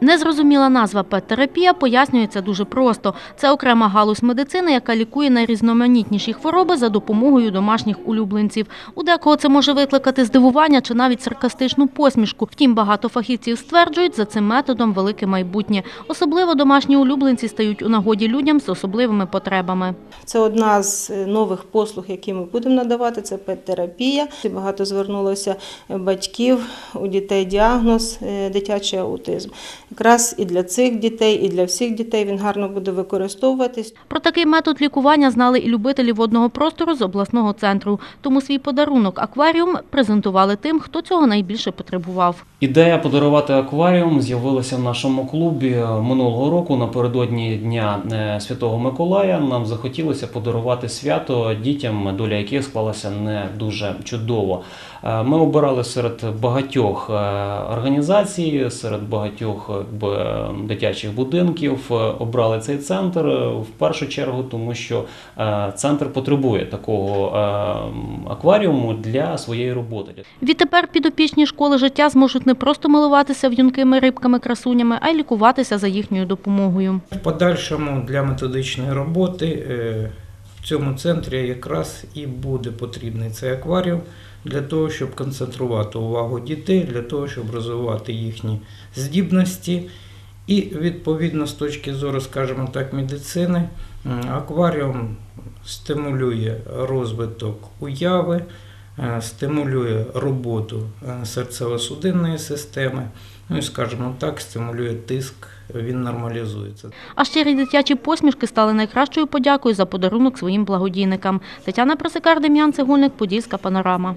Незрозуміла назва пет-терапія пояснюється дуже просто. Це окрема галузь медицини, яка лікує найрізноманітніші хвороби за допомогою домашніх улюбленців. У декого це може викликати здивування чи навіть саркастичну посмішку. Втім, багато фахівців стверджують, за цим методом велике майбутнє. Особливо домашні улюбленці стають у нагоді людям з особливими потребами. Це одна з е, нових послуг, які ми будемо надавати. Це пет-терапія. Багато звернулося батьків у дітей діагноз е, дитячий аутизм. Якраз і для цих дітей, і для всіх дітей він гарно буде використовуватись. Про такий метод лікування знали і любителі водного простору з обласного центру. Тому свій подарунок акваріум презентували тим, хто цього найбільше потребував. Ідея подарувати акваріум з'явилася в нашому клубі минулого року напередодні Дня е, Святого Миколая. Нам захотілося подарувати свято дітям, доля яких склалася не дуже чудово. Е, Ми обирали серед багатьох е, організацій, серед багатьох дитячих будинків. е, Обрали цей центр е, в першу чергу, тому що е, центр потребує такого е, акваріуму для своєї роботи. Відтепер підопічні школи життя зможуть не просто милуватися в'юнкими рибками-красунями, а й лікуватися за їхньою допомогою. В подальшому для методичної роботи е, в цьому центрі якраз і буде потрібний цей акваріум для того, щоб концентрувати увагу дітей, для того, щоб розвивати їхні здібності. І відповідно з точки зору, скажімо так, медицини, акваріум стимулює розвиток уяви, стимулює роботу е, серцево-судинної системи, ну і, скажімо так, стимулює тиск, він нормалізується. А щирі дитячі посмішки стали найкращою подякою за подарунок своїм благодійникам. Тетяна Просикар, Дем'ян Цегольник, Подільська панорама.